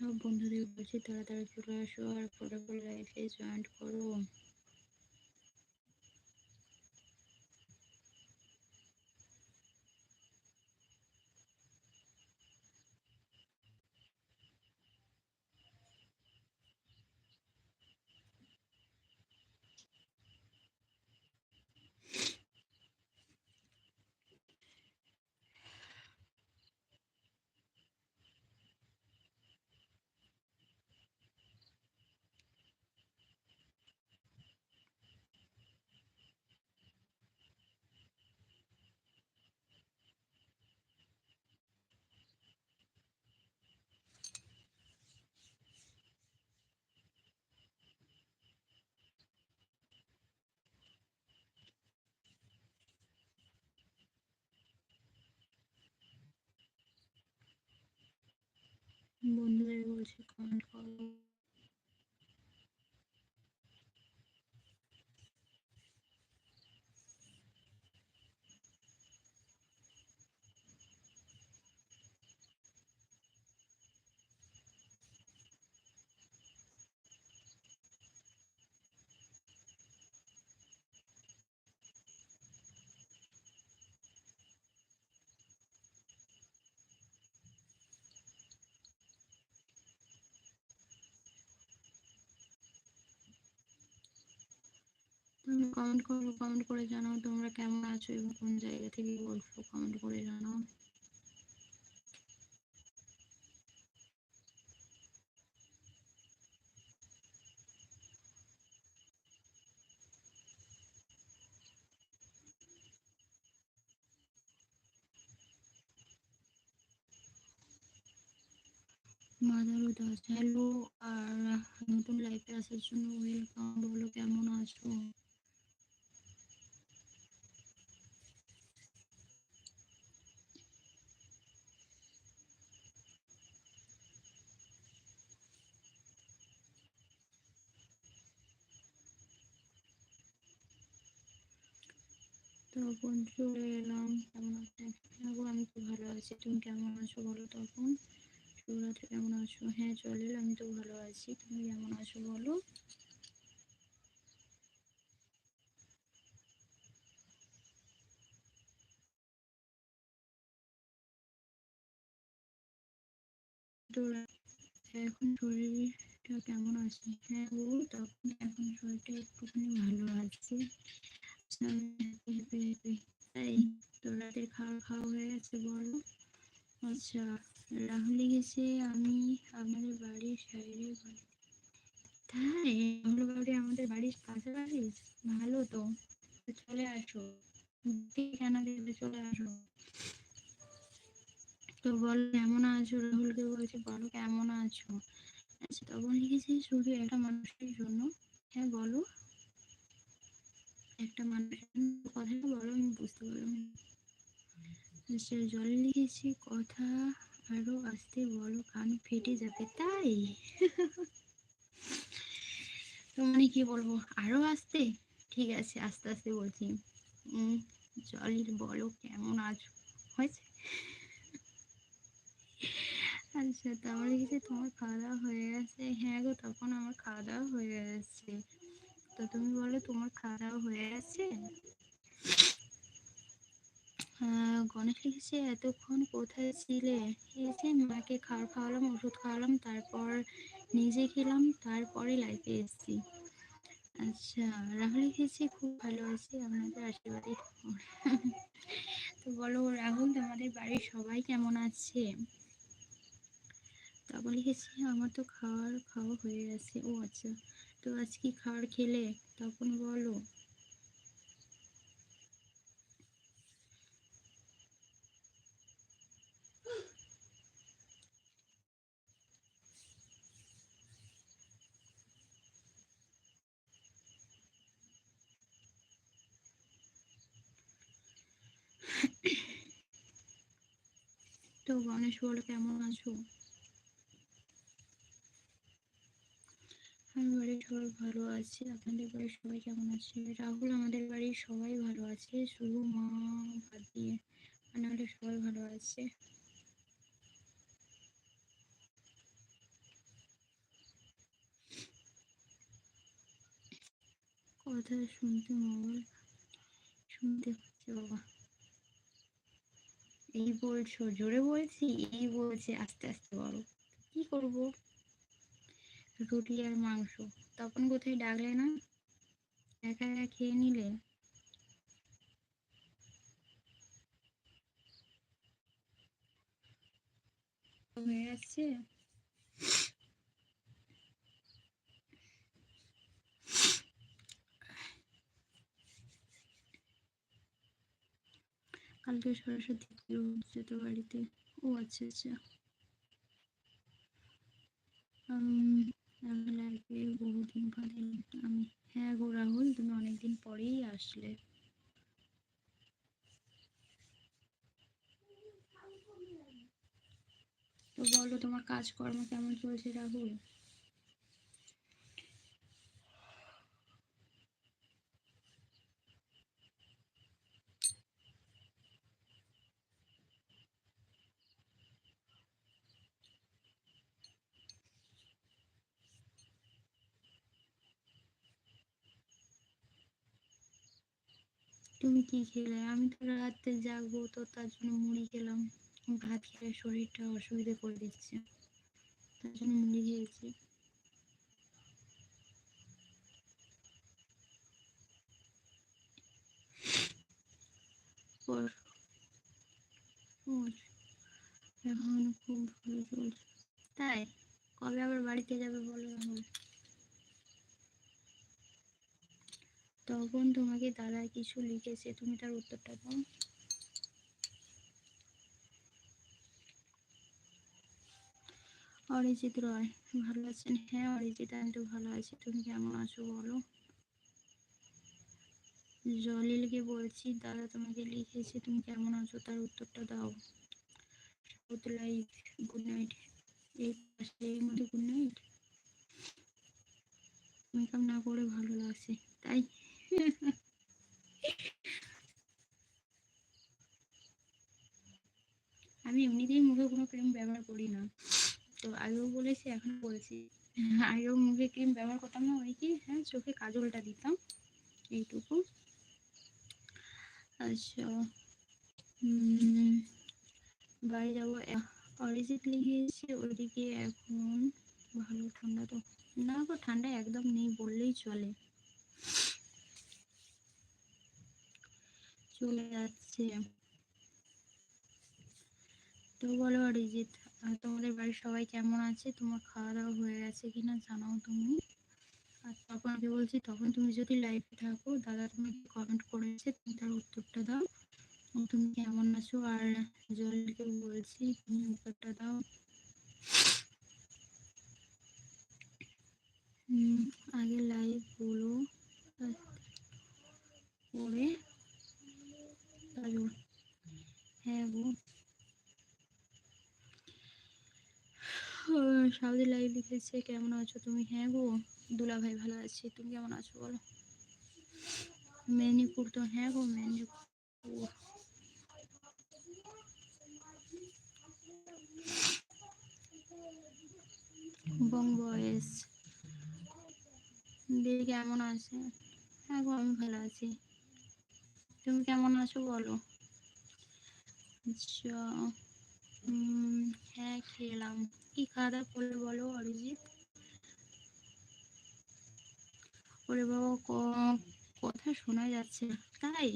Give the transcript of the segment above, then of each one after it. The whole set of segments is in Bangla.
সব বন্ধুদের বলছি তাড়াতাড়ি চলে আসো আর ফটোফট লাইফে জয়েন্ট করো। বন্ধুদের বলছি কমেন্ট করো তুমি কমেন্ট করো কমেন্ট করে জানাও তোমরা কেমন আছো এবং কোন জায়গা থেকে বলছো কমেন্ট করে জানাও। মাদার দাস হ্যালো আর নতুন লাইফে আসার জন্য ওয়েলকাম বলো কেমন আছো? তখন চলে এলাম। কেমন হ্যাঁ আমি তো ভালো আছি। তুমি কেমন আছো বলো তখন শুভরাত্রি, কেমন আছো? হ্যাঁ চলে আমি তো ভালো আছি। তুমি কেমন আছো বলো? এখন শরীরটা কেমন আছে? হ্যাঁ ও তখন এখন শরীরটা একটুখানি ভালো আছে। তোর রাতে খাওয়া খাওয়া হয়ে গেছে বলো আচ্ছা রাহুল লিখেছে আমি আপনাদের বাড়ির সাইডে তাই আচ্ছা জল লিখেছি কথা আরও আসতে বলো, কান ফেটে যাবে তাই? তো মানে কি বলব, আরও আসতে? ঠিক আছে, আস্তে আস্তে বলছি। জল বলো কেমন আছো হয়েছে? আচ্ছা তাহলে কি তোমার খাওয়া দাওয়া হয়ে গেছে? হ্যাঁ গো, তখন আমার খাওয়া দাওয়া হয়ে গেছে। তো তুমি বলো তোমার খাওয়া দাওয়া হয়ে গেছে? গণেশ লিখেছে, এতক্ষণ কোথায় ছিলে? এই যে মাকে খাওয়ার খাওয়ালাম, ওষুধ খাওয়ালাম, তারপর নিজে খেলাম তারপরে লাইফে এসেছি। আচ্ছা রাহুল লিখেছি, খুব ভালো আছি আপনাদের আশীর্বাদে। তো বলো রাহুল, তোমাদের বাড়ির সবাই কেমন আছে? তারপর লিখেছি, আমার তো খাওয়ার, খাওয়া হয়ে গেছে। ও আচ্ছা তো আজ কি খাবার খেলে? তখন বলো তো গণেশ বলো, কেমন আছো? আমি বাড়ির সবাই ভালো আছে। আপনাদের বাড়ির সবাই কেমন আছে? রাহুল আমাদের বাড়ির সবাই ভালো আছে। শুধু মা বাদ দিয়ে নাহলে সবাই ভালো আছে। কথা শুনতে মোবাইল শুনতে পাচ্ছি, বাবা। এই বলছো, জোরে বলছি? এই বলছে আস্তে আস্তে বলো। কি করব? রুটি আর মাংস। তখন কোথায় ডাকলে না? একা একা খেয়ে নিলে? হয়ে যাচ্ছে কালকে সরস্বতী পুজো হচ্ছে তো বাড়িতে। ও আচ্ছা আচ্ছা। আমি লাইফে বহুদিন পরে আমি হ্যাঁ গো রাহুল, তুমি অনেকদিন পরেই আসলে। তো বলো, তোমার কাজকর্ম কেমন চলছে রাহুল তুমি কি খেলে? আমি তো রাতে জাগবো তো তার জন্য মুড়ি খেলাম। ভাত খেলে শরীরটা অসুবিধা করে দিচ্ছে। তার জন্য মুড়ি খেয়েছি। এখন খুব ভালো চলছে। তাই? কবে আবার বাড়িতে যাবে বলো এখন তখন তোমাকে দাদা কিছু লিখেছে, তুমি তার উত্তরটা দাও। অরিজিৎ রয়, ভালো আছেন? হ্যাঁ অরিজিৎ আমি তো ভালো আছি। তুমি কেমন আছো বলো? জলিলকে বলছি, দাদা তোমাকে লিখেছে, তুমি কেমন আছো? তার উত্তরটা দাও। লাইফ গুড নাইট এই পাশের মধ্যে গুড নাইট মেকআপ না করে ভালো লাগছে, তাই? আমি এমনিতেই মুখে কোনো ক্রিম ব্যবহার করি না। তো আগেও বলেছি, এখন বলছি। আগেও মুখে ক্রিম ব্যবহার করতাম না, ওই কি হ্যাঁ চোখে কাজলটা দিতাম, এইটুকু। আচ্ছা বাড়ি যাব অরিজিৎ লিখেছে ওইদিকে এখন, ভালো ঠান্ডা তো, না গো, ঠান্ডা একদম নেই বললেই চলে। চলে যাচ্ছে তো বলো অরিজিৎ তোমাদের বাড়ির সবাই কেমন আছে? তোমার খাওয়া দাওয়া হয়ে গেছে কিনা জানাও তুমি। আর তখন আমি বলছি, তখন তুমি যদি লাইভে থাকো, দাদা তোমাকে কমেন্ট করেছে, তুমি তার উত্তরটা দাও। তুমি কেমন আছো? আর জলকে বলছি, তুমি উত্তরটা দাও। আগে লাইভ বলো। পরে হ্যাঁ গো সাউদি লাইভ লিখেছে, কেমন আছো তুমি? হ্যাঁ গো, দুলা ভাই ভালো আছি। তুমি কেমন আছো বলো? মেদিনীপুর তো হ্যাঁ গো, মেদিনীপুর। বং বয়েস দিদি কেমন আছে? হ্যাঁ গো, আমি ভালো আছি। তুমি কেমন আছো বলো? আচ্ছা হ্যাঁ খেলাম। কি খাওয়া দাওয়া করলে বলো, অরিজিৎ? ওরে বাবা কথা শোনা যাচ্ছে। তাই?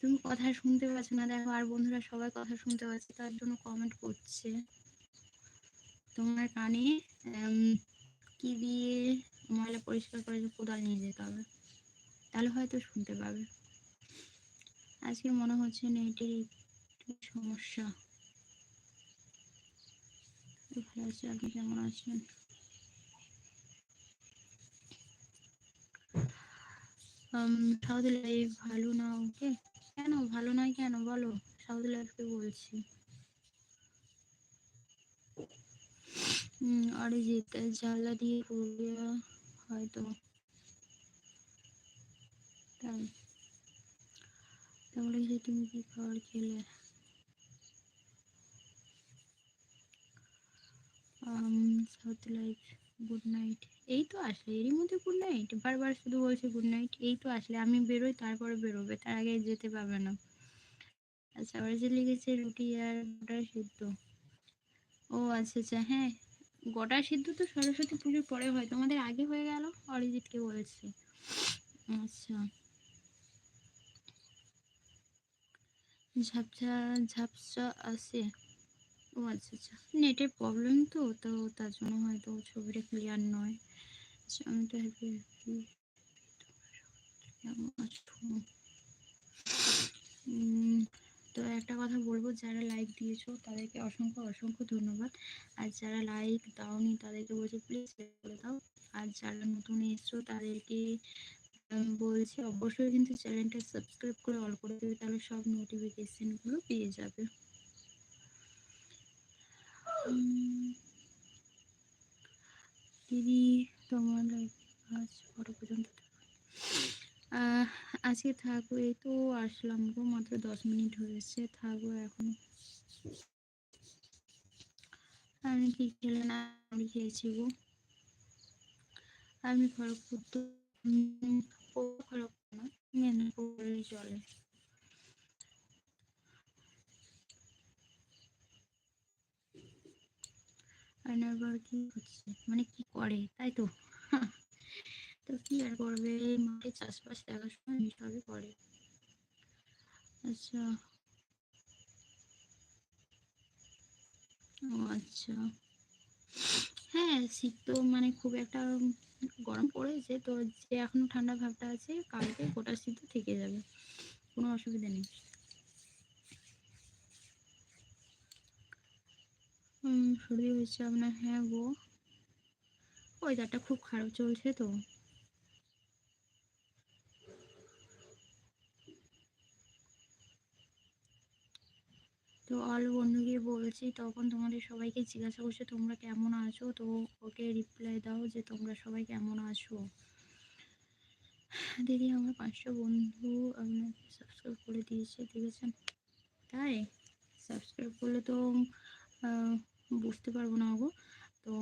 তুমি কথা শুনতে পাচ্ছ না। দেখো, আর বন্ধুরা সবাই কথা শুনতে পাচ্ছে, তার জন্য কমেন্ট করছে। তোমার কানে কি দিয়ে ময়লা পরিষ্কার করে কোদাল নিয়ে যেতে হবে? তাহলে হয়তো শুনতে পাবে। আজকে মনে হচ্ছে নেটের একটু সমস্যা। ভালো আছি, আপনি কেমন আছেন? সাউথ লাইফ ভালো না, ওকে? কেন? ভালো নয় কেন? বলো, সাউথ লাইফকে বলছি। অরিজিৎ জ্বালা দিয়ে পড়বে হয়তো তাই। তাহলে যে তুমি কি খাবার খেলে? South life good night. এই তো আসলে এরই মধ্যে গুড নাইট। বারবার শুধু বলছে গুড নাইট, এই তো আসলে আমি বেরোই, তারপরে বেরোবে, তার আগে যেতে পারবে না। আচ্ছা আবার যে লিখেছে রুটি আর গোটা সিদ্ধ। ও আচ্ছা আচ্ছা হ্যাঁ গোটা সিদ্ধ তো সরস্বতী পুজোর পরে হয়, তোমাদের আগে হয়ে গেল, অরিজিৎকে বলেছে। আচ্ছা। ঝাপসা ঝাপসা আছে ও আচ্ছা আচ্ছা। নেটের প্রবলেম তো তো তার জন্য হয়তো ছবিটা ক্লিয়ার নয়। আচ্ছা আমি তো তো একটা কথা বলব, যারা লাইক দিয়েছ, তাদেরকে অসংখ্য অসংখ্য ধন্যবাদ। আর যারা লাইক দাওনি, তাদেরকে বলছি প্লিজ করে দাও। আর যারা নতুন এসছো, তাদেরকে বলছি অবশ্যই কিন্তু চ্যানেলটা সাবস্ক্রাইব করে অল করে দেবে, তাহলে সব নোটিফিকেশনগুলো পেয়ে যাবে। দিদি, তোমার আজ কত পর্যন্ত? আজকে থাকব এই তো আসলাম গো, মাত্র দশ মিনিট হয়েছে, থাকব এখন আমি কি খেলে না আমি খেয়েছি গো। আমি খড়গপুর আয়নার কি হচ্ছে মানে কি করে তাই তো তো কি আর করবে মাঠে চাষবাস সময় সবই করে আচ্ছা ও আচ্ছা। হ্যাঁ শীত তো মানে খুব একটা গরম পড়েছে তো যে এখনও ঠান্ডা ভাবটা আছে, কালকে গোটা শীত থেকে যাবে। কোনো অসুবিধা নেই। সর্দি হয়েছে আপনার হ্যাঁ গো। ওয়েদারটা খুব খারাপ চলছে তো তো অল বন্ধুকে বলছি তখন তোমাদের সবাইকে জিজ্ঞাসা করছে, তোমরা কেমন আছো? তো ওকে রিপ্লাই দাও যে, তোমরা সবাই কেমন আছো? দিদি আমার পাঁচশো বন্ধু আপনাকে সাবস্ক্রাইব করে দিয়েছে, দেখেছেন? তাই? সাবস্ক্রাইব করলে তো বুঝতে পারব না গো তো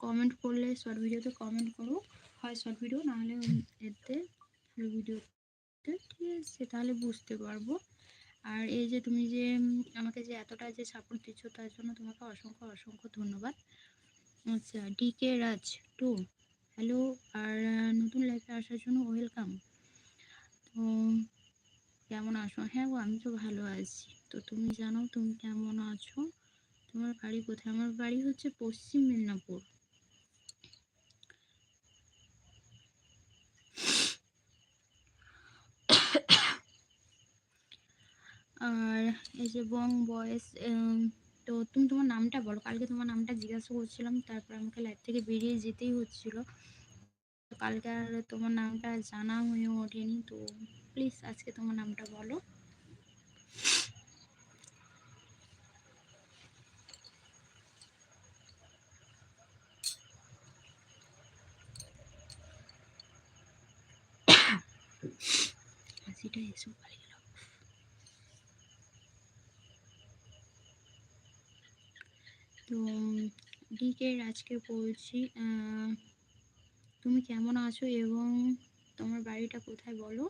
কমেন্ট করলে শর্ট ভিডিওতে কমেন্ট করো। হয় শর্ট ভিডিও নাহলে এতে ফুল ভিডিওতে ঠিক আছে, তাহলে বুঝতে পারব। আর এই যে তুমি যে আমাকে যে এতটা যে সাপোর্ট দিচ্ছ, তার জন্য তোমাকে অসংখ্য অসংখ্য ধন্যবাদ। আচ্ছা D K Raj to hello আর নতুন লাইফে আসার জন্য ওয়েলকাম তো, কেমন আছো? হ্যাঁ গো, আমি তো ভালো আছি। তো তুমি জানো, তুমি কেমন আছো? তোমার বাড়ি কোথায়? আমার বাড়ি হচ্ছে পশ্চিম মেদিনীপুর আর এই যে বং বয়েস তো তুমি তোমার নামটা বলো। কালকে তোমার নামটা জিজ্ঞাসা করছিলাম, তারপর আমাকে লাইফ থেকে বেরিয়ে যেতেই হচ্ছিল। কালকে আর তোমার নামটা জানা হয়ে ওঠেনি, তো প্লিজ আজকে তোমার নামটা বলো। হাসিটা এসে পারে গেল তো ডিকে আজকে বলছি তুমি কেমন আছো এবং তোমার বাড়িটা কোথায় বলো?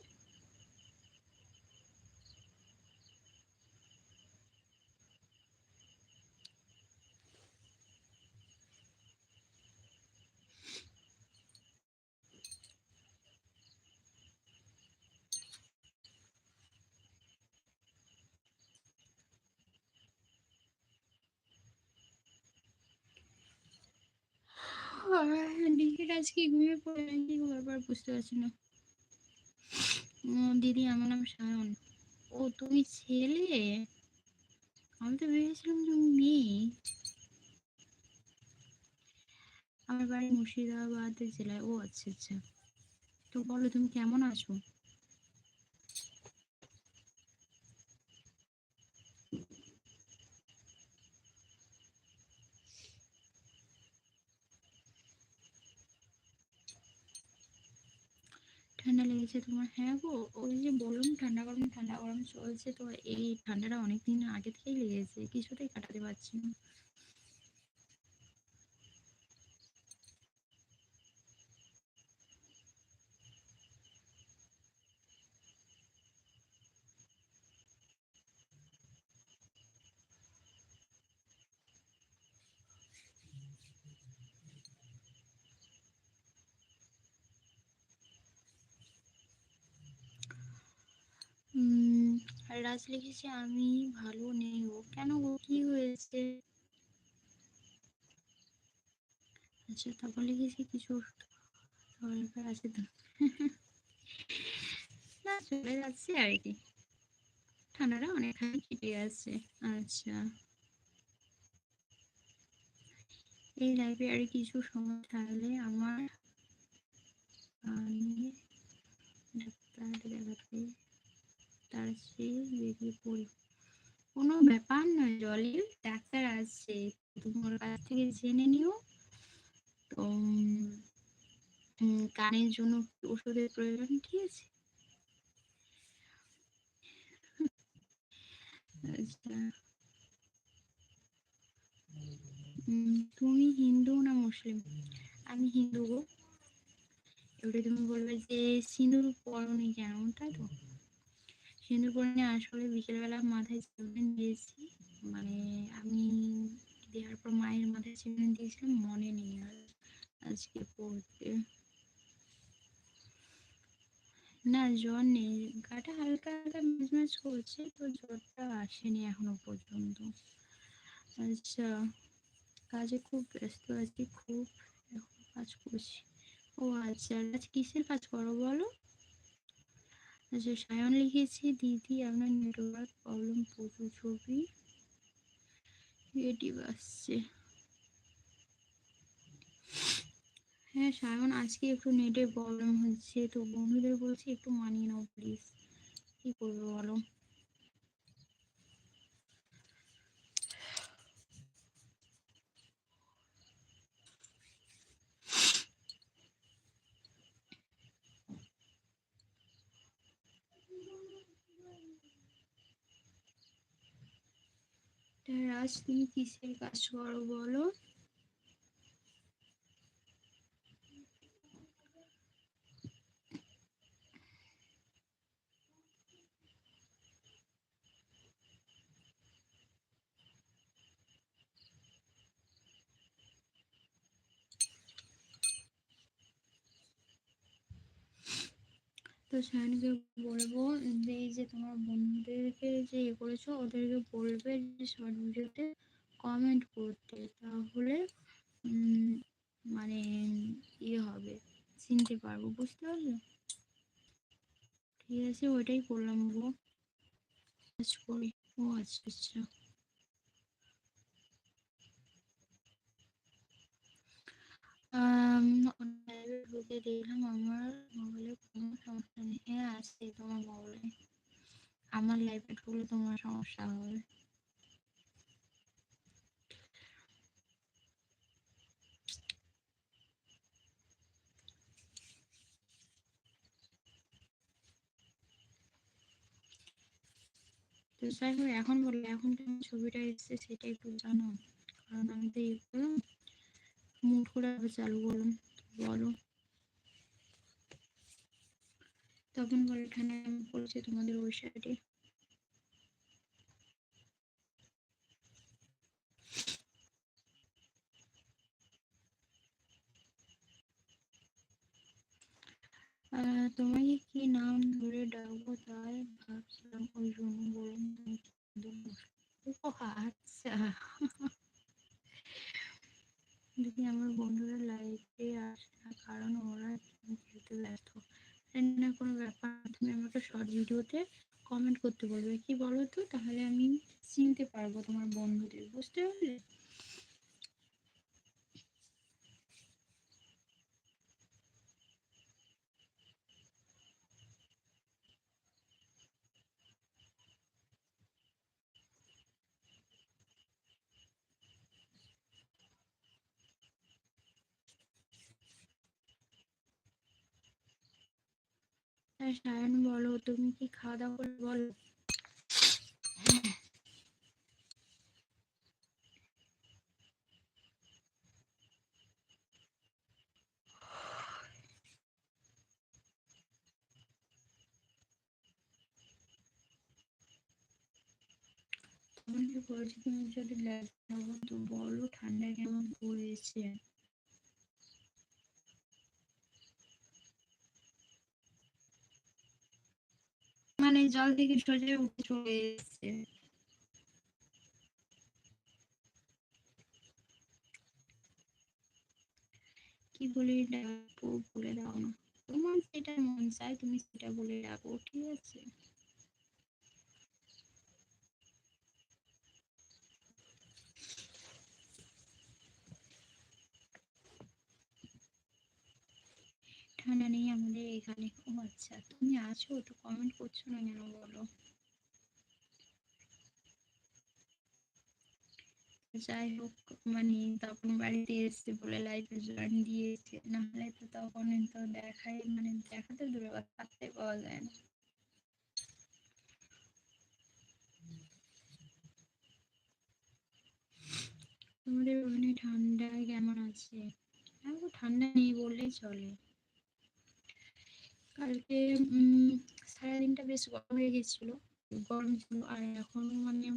দিদি, আমার নাম সায়ন। ও, তুমি ছেলে? আমি তো ভেবেছিলাম তুমি মেয়ে। আমার বাড়ি মুর্শিদাবাদ জেলায়। ও আচ্ছা আচ্ছা। তো বলো, তুমি কেমন আছো? লেগেছে তোমার হ্যাঁ গো, ওই যে বললাম ঠান্ডা গরম ঠান্ডা গরম চলছে তো, এই ঠান্ডাটা অনেক দিন আগে থেকেই লেগেছে, কিছুতেই কাটাতে পারছি না। রাজ লিখেছে, আমি ভালো নেই ও কেন গো? কি হয়েছে? আচ্ছা তারপর লিখেছি কিছু আছে তো। না, চলে যাচ্ছে আর কি। ঠান্ডাটা অনেকখানি কেটে গেছে। আচ্ছা। এই লাইফে আর কিছু সময় থাকলে আমার আমি ডাক্তার দেখাতে তার চেয়ে বেরিয়ে পড়ি কোনো ব্যাপার নয় জলি ডাক্তার আসছে। তোমার কাছ থেকে জেনে নিও। তো কানের জন্য ওষুধের প্রয়োজন? ঠিক আছে। আচ্ছা। তুমি হিন্দু না মুসলিম? আমি হিন্দু গো। এবারে তুমি বলবে যে সিঁদুর পরনি কেন? তাই তো? সিঁদুর পরনি আসলে বিকেলবেলা মাথায় চিরুনি দিয়েছি। মানে আমি দেওয়ার পর মায়ের মাথায় চিরুনি দিয়েছিলাম, মনে নেই আর আজকে পড়তে। না, জ্বর নেই। গাটা হালকা হালকা ম্যাজ করছে তো জ্বরটা আসেনি এখনও পর্যন্ত। আচ্ছা কাজে খুব ব্যস্ত আছি, খুব এখন কাজ করছি। ও আচ্ছা আজ কিসের কাজ করো বলো? আচ্ছা সায়ন লিখেছি, দিদি, আপনার নেটওয়ার্ক প্রবলেম, প্রচুর ছবি। ক্রিয়েটিভ আসছে। হ্যাঁ সায়ন, আজকে একটু নেটের প্রবলেম হচ্ছে, তো বন্ধুদের বলছি একটু মানিয়ে নাও প্লিজ কী করব বলো? রাজ তুমি কিসের কাজ করো বলো। তো সায়নকে বলব যে, এই যে তোমার বন্ধুদেরকে যে ইয়ে করেছ, ওদেরকে বলবে যে শর্ট ভিডিওতে কমেন্ট করতে। তাহলে মানে ইয়ে হবে, চিনতে পারব, বুঝতে পারলে? ঠিক আছে, ওইটাই করলাম গো। কাজ করি ও আচ্ছা আচ্ছা ঢুকে দেখলাম আমার মোবাইলে কোনো সমস্যা নেই। হ্যাঁ আছে তোমার মোবাইলে আমার লাইফে ঢুকলে তোমার সমস্যা হবে। এখন বললে, এখন কেমন ছবিটা এসছে সেটা একটু জানো। কারণ আমি তো মুড করে আবার চালু করলাম বলো। তখন বলে ঠান্ডা পড়েছে তোমাদের ওই সাইডে তোমাকে কি নাম ধরে ডাকবো তাই ভাবছিলাম ওই জন্য বলুন আচ্ছা। দেখি আমার বন্ধুরা লাইফে আসে না, কারণ ওরা খেলতে ব্যস্ত। না কোনো ব্যাপার তুমি আমাকে শর্ট ভিডিওতে কমেন্ট করতে বলবে, কি বলো তো তাহলে আমি চিনতে পারব তোমার বন্ধুদের, বুঝতে পারলে? সায়ন, বলো তুমি কি খাওয়া দাওয়া করে বলো? তোমাকে বলছি তুমি যদি ল্যাব তো বলো ঠান্ডা কেমন পড়েছে মানে জল থেকে সোজা উঠে চলে এসছে। কি বলে ডাকবো বলে দাও না। তোমার যেটা মন চায় তুমি সেটা বলে ডাকো ঠিক আছে? ঠান্ডা নেই আমাদের এখানে। ও আচ্ছা তুমি আছো? তো কমেন্ট করছ না কেন বলো? যাই হোক মানে তখন বাড়িতে এসছে বলে লাইফে জয়েন দিয়েছে। নাহলে তো তখন তো দেখাই মানে দেখাতে দূরে কথা থাকতে পাওয়া যায় না। তোমাদের ওখানে ঠান্ডা কেমন আছে? ঠান্ডা নেই বললেই চলে। কালকে সারাদিনটা বেশ গরম হয়ে গেছিল। গরম ছিল আর এখন মানে